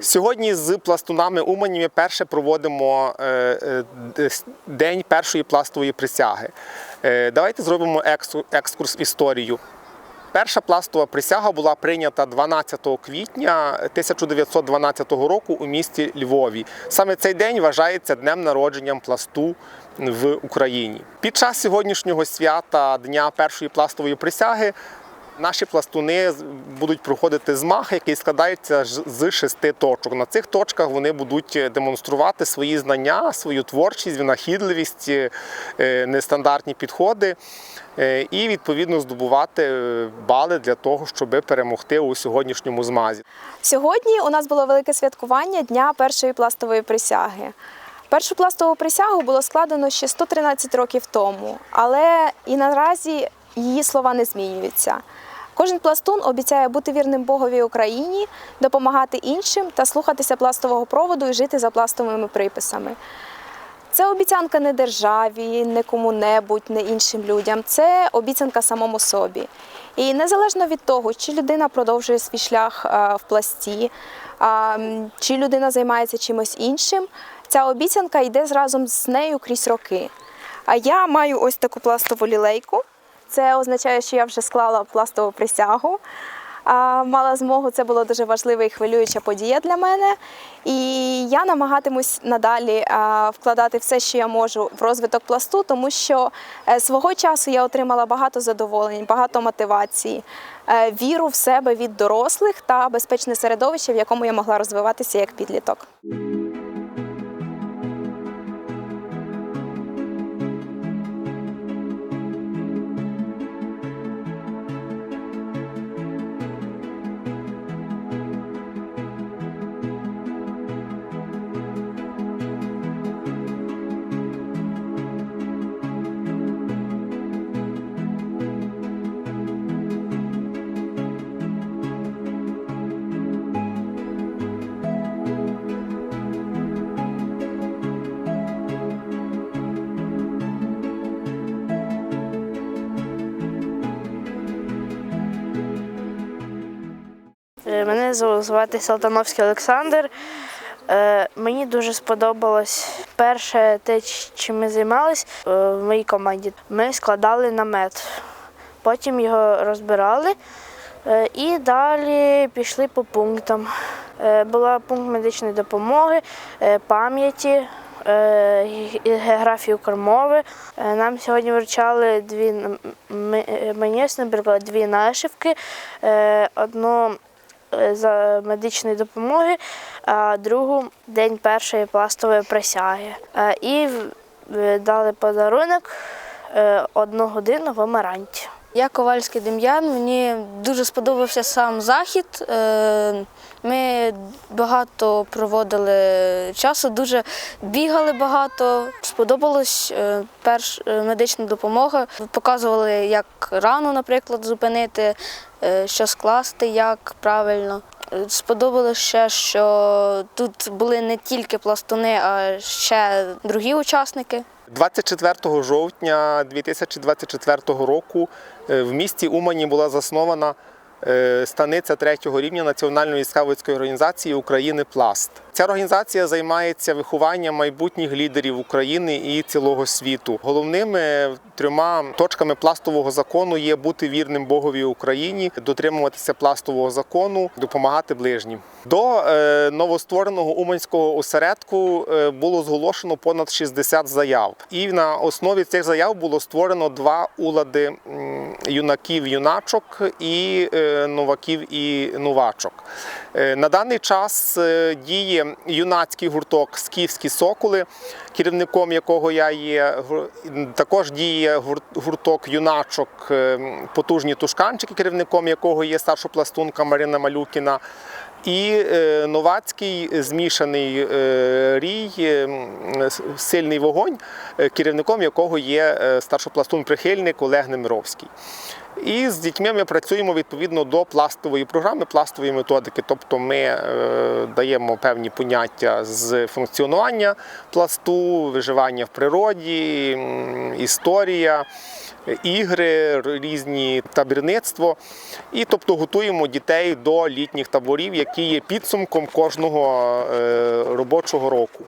Сьогодні з пластунами Умані ми перше проводимо е, е, день першої пластової присяги. Е, Давайте зробимо екскурс в історію. Перша пластова присяга була прийнята 12 квітня 1912 року у місті Львові. Саме цей день вважається днем народженням пласту в Україні. Під час сьогоднішнього свята Дня першої пластової присяги Наші пластуни будуть проходити змах, який складається з шести точок. На цих точках вони будуть е, демонструвати свої знання, свою творчість, винахідливість, е, е, нестандартні підходи і відповідно здобувати бали для того, щоб перемогти у сьогоднішньому змазі. Сьогодні у нас було велике святкування Дня першої пластової присяги. Першу пластову присягу було складено ще 113 років тому, але і наразі її слова не змінюються. Кожен пластун обіцяє бути вірним Богові Україні, допомагати іншим та слухатися пластового проводу і жити за пластовими приписами. Це обіцянка не державі, не кому-небудь, не іншим людям. Це обіцянка самому собі. І незалежно від того, чи людина продовжує свій шлях е, в пласті, чи людина займається чимось іншим, ця обіцянка йде разом з нею крізь роки. А я маю ось таку пластову лілейку. Це означає, що я вже склала пластову присягу. Мала змогу, це було дуже важлива і хвилююча подія для мене. І я намагатимусь надалі вкладати все, що я можу в розвиток пласту, тому що е, свого часу я отримала багато задоволень, багато мотивації, е, віру в себе від дорослих та безпечне середовище, в якому я могла розвиватися як підліток. Мене звати Салтановський Олександр. Е, Мені дуже сподобалось перше те, чим ми займалися в моїй команді. Ми складали намет, потім його розбирали е, і далі пішли по пунктам. Е, Була пункт медичної допомоги, е, пам'яті, е, географію кормови. Е, Нам сьогодні вручали дві е, мені, наприклад, дві нашивки, е, одну е, за медичної допомоги, а другу день першої пластової присяги. Е, І е, дали подарунок е, одну годину в Амаранті. Я Ковальський Дем'ян. Мені дуже сподобався сам захід. Е, Ми багато проводили часу, дуже бігали багато. Сподобалась е, перш е, медична допомога. Показували, як рану, наприклад, зупинити, що скласти, як правильно. Сподобалось ще, що тут були не тільки пластуни, а ще другі учасники. 24 жовтня 2024 року е, в місті Умані була заснована е, станиця третього рівня Національної скаутської організації України Пласт. Ця організація займається вихованням майбутніх лідерів України і цілого світу. Головними трьома точками пластового закону є бути вірним Богові Україні, дотримуватися пластового закону, допомагати ближнім. До е, новоствореного уманського осередку е, було зголошено понад 60 заяв, і на основі цих заяв було створено два улади м, юнаків-юначок і е, новаків і новачок. На даний час діє юнацький гурток Скіфські соколи, керівником якого я є. Також діє гур- гурток юначок е, потужні тушканчики, керівником якого є старшопластунка Марина Малюкіна. І е, новацький змішаний е, рій, е, с- сильний вогонь, керівником якого є е, старшопластун-прихильник Олег Немировський. І з дітьми ми працюємо відповідно до пластової програми, пластової методики. Тобто ми даємо певні поняття з функціонування пласту, виживання в природі, історія, ігри, різні табірництво. І тобто готуємо дітей до літніх таборів, які є підсумком кожного е, робочого року.